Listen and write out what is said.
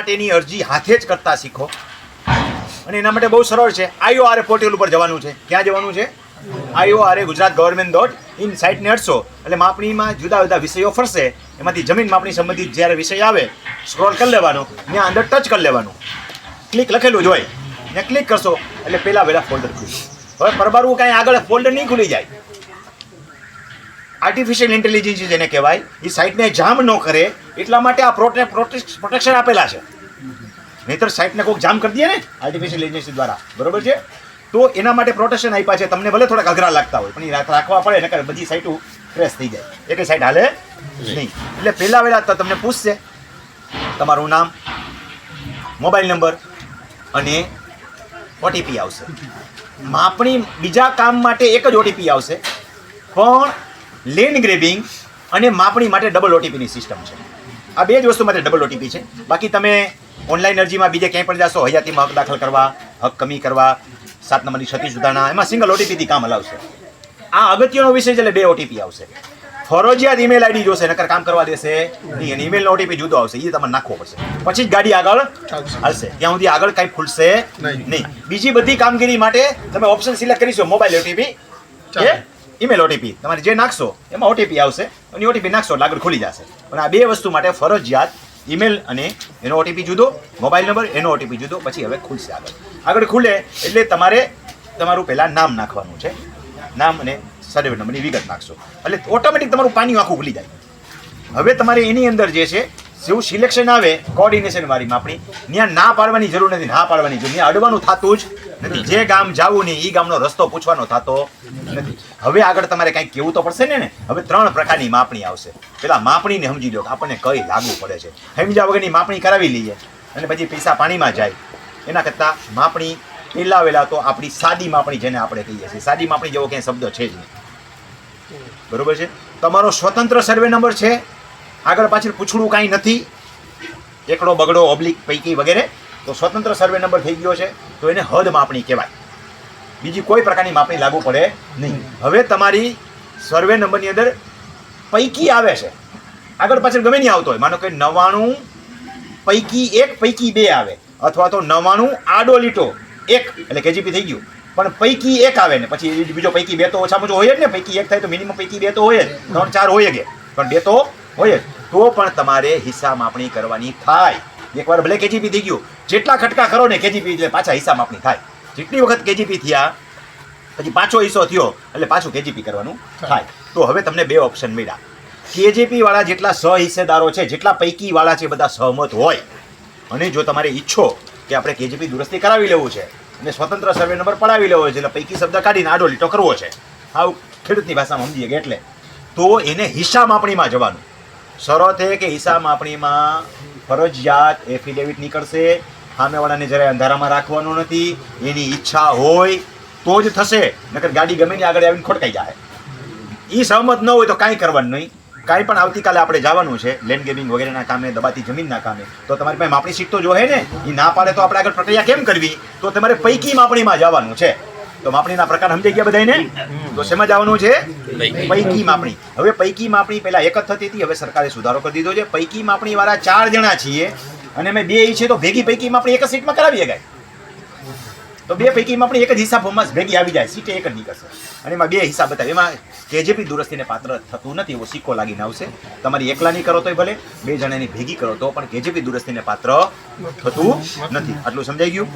માટેની અરજી હાથે જ કરતા શીખો. અને એના માટે બહુ સરળ છે. આઈઓઆરએ પોર્ટલ ઉપર જવાનું છે. ક્યાં જવાનું છે? IORA Gujarat government dot in સાઇટને અડશો. એટલે માપણીમાં જુદા જુદા વિષયો ફરશે. એમાંથી જમીન માપણી સંબંધિત જ્યારે વિષય આવે સ્ક્રોલ કરી લેવાનો, ત્યાં અંદર ટચ કરી લેવાનું. ક્લિક લખેલું જ હોય. ને ક્લિક કરશો, એટલે પહેલા પહેલાં ફોલ્ડર ખુલશે હવે પરબારું કાંઈ આગળ ફોલ્ડર નહીં ખુલી જાય. આર્ટિફિશિયલ ઇન્ટેલિજન્સ જેને કહેવાય એ સાઇટને જામ ન કરે એટલા માટે આ પ્રોટે પ્રોટેક્શન આપેલા છે. નહીતર સાઇટને કોઈક જામ કરી દે ને આર્ટિફિશિયલ ઇન્ટેલિજન્સ દ્વારા. બરોબર છે? તો એના માટે પ્રોટેક્શન આપ્યા છે. તમને ભલે થોડાક અઘરા લાગતા હોય પણ એ રાખવા પડે નકર બધી સાઇટો ફ્રેશ થઈ જાય. એટલે સાઇટ હાલે નહીં. એટલે પહેલાં વહેલા તો તમને પૂછશે તમારું નામ મોબાઈલ નંબર અને ઓટીપી આવશે. માપણી બીજા કામ માટે એક જ ઓટીપી આવશે. પણ લેન્ડ ગ્રેબિંગ અને માપણી માટે ડબલ ઓટીપીની સિસ્ટમ છે. આ બે જ વસ્તુ માટે ડબલ ઓટીપી છે. બાકી તમે ઓનલાઈન અરજીમાં બીજે ક્યાંય પણ જાશો હયાતીમાં હક દાખલ કરવા હક કમી કરવા સાત નંબરની ક્ષતિ સુધારણા એમાં સિંગલ ઓટીપીથી કામ હલાવશે. આ અગત્યનો વિષય એટલે બે ઓટીપી આવશે. ફરજિયાત ઈમેલ આઈડી જોશે નકર કામ કરવા દેશે નહીં. અને ઈમેલનો ઓટીપી જુદો આવશે એ તમારે નાખવો પડશે. પછી જ ગાડી આગળ હાલશે. ત્યાં સુધી આગળ કાંઈ ખુલશે નહીં. બીજી બધી કામગીરી માટે તમે ઓપ્શન સિલેક્ટ કરીશો મોબાઈલ ઓટીપી. ઈમેલ ઓટીપી તમારે જે નાખશો, એમાં ઓટીપી આવશે અને ઓટીપી નાખશો એટલે આગળ ખુલી જશે. પણ આ બે વસ્તુ માટે ફરજિયાત ઈમેલ અને એનો ઓટીપી જુદો મોબાઈલ નંબર એનો ઓટીપી જુદો, પછી હવે ખુલશે આગળ. આગળ ખુલે એટલે તમારે તમારું પહેલાં નામ નાખવાનું છે. નામ અને સર્વે નંબરની વિગત નાખશો. એટલે ઓટોમેટિક તમારું પાણી આખું ખુલી જાય. હવે તમારે એની અંદર જે છે જેવું સિલેક્શન આવે કોર્ડિનેશન વાળી માપણી ત્યાં ના પાડવાની જરૂર નથી, ના પાડવાની જરૂર. ત્યાં અડવાનું થતું જ નથી. જે ગામ જાવું નહીં એ ગામનો રસ્તો પૂછવાનો થતો નથી. હવે આગળ તમારે કાંઈક કેવું તો પડશે ને ને હવે ત્રણ પ્રકારની માપણી આવશે. પેલા માપણીને સમજી લો કે આપણને કઈ લાગુ પડે છે. સમજ્યા વગરની માપણી કરાવી લઈએ અને પછી પૈસા પાણીમાં જાય. એના કરતાં માપણી પહેલાં વહેલા તો આપણી સાદી માપણી જેને આપણે કહીએ છીએ. સાદી માપણી જેવો ક્યાંય શબ્દ છે જ નહીં. બરોબર છે? તમારો સ્વતંત્ર સર્વે નંબર છે. આગળ પાછળ પૂછડું કાંઈ નથી. એકડો બગડો ઓબ્લિક પૈકી વગેરે. તો સ્વતંત્ર સર્વે નંબર થઈ ગયો છે. તો એને હદ માપણી કહેવાય. બીજી કોઈ પ્રકારની માપણી લાગુ પડે નહીં. હવે તમારી સર્વે નંબરની અંદર પૈકી આવે છે. આગળ પાછળ ગમે નહીં આવતો હોય. માનો કે નવાણું પૈકી એક, પૈકી બે આવે. અથવા તો નવાણું આડો લીટો એક, એટલે કેજીપી થઈ ગયું. પણ પૈકી એક આવે ને, પછી બીજો પૈકી બે તો ઓછામાં ઓછો હોય જ ને. પૈકી એક થાય તો મિનિમમ પૈકી બે તો હોય જ. ત્રણ, ચાર હોય જ. પણ બે તો હોય તો પણ તમારે હિસ્સા માપણી કરવાની થાય. એકવાર ભલે કેજીપી થઈ ગયું. જેટલા ખટકા કરો ને કેજીપી એટલે પાછા હિસ્સા માપણી થાય. જેટલી વખત કેજીપી થયા પછી પાછો હિસ્સો થયો એટલે પાછું કેજીપી કરવાનું થાય. તો હવે તમને બે ઓપ્શન મળ્યા. કેજીપી વાળા જેટલા સહ હિસ્સેદારો છે જેટલા પૈકી વાળા છે બધા સહમત હોય. અને જો તમારે ઈચ્છો કે આપણે કેજીપી દુરસ્તી કરાવી લેવું છે અને સ્વતંત્ર સર્વે નંબર પડાવી લેવો છે એટલે પૈકી શબ્દ કાઢીને આડો લીટો કરવો છે. આવું ખેડૂતની ભાષામાં સમજીએ કે એટલે. તો એને હિસ્સા માપણીમાં જવાનું. શરત એ કે હિસાબ માપણીમાં ફરજિયાત એફિડેવિટ નીકળશે. સામેવાળાને જ્યારે અંધારામાં રાખવાનો નથી. એની ઈચ્છા હોય તો જ થશે. નકર ગાડી ગમે ને આગળ આવીને ખોટકાઈ જાય. એ સહમત ન હોય તો કાંઈ કરવાનું નહીં. કાંઈ પણ આવતીકાલે આપણે જવાનું છે લેન્ડ ગેમિંગ વગેરેના કામે, દબાતી જમીનના કામે. તો તમારી પાસે માપણી સીટ તો જોહે ને? એ ના પાડે તો આપણે આગળ પ્રક્રિયા કેમ કરવી? તો તમારે પૈકી માપણીમાં જવાનું છે. તો માપણીના પ્રકાર સમજાઈ ગયા બધાને તો શેમાં જવાનું છે? પૈકી. માપણી. હવે પૈકી માપણી પહેલા એક જ થતી હતી હવે સરકારે સુધારો કરી દીધો છે. પૈકી માપણી વાળા ચાર જણા છીએ અને અમે બે છે તો ભેગી પૈકી માપણી એક જ સીટમાં કરાવી શકાય તો બે પૈકી માપણી એક જ હિસાબ ફોર્મમાં ભેગી આવી જાય સીટે એક જ નીકળશે. અને એમાં બે હિસાબ બતાવે. એમાં કેજેપી દુરસ્તીને પાત્ર થતું નથી એવો સિક્કો લાગીને આવશે. તમારી એકલાની કરો તોય ભલે બે જણાની ભેગી કરો તો પણ કેજેપી દુરસ્તીને પાત્ર થતું નથી. આટલું સમજાઈ ગયું?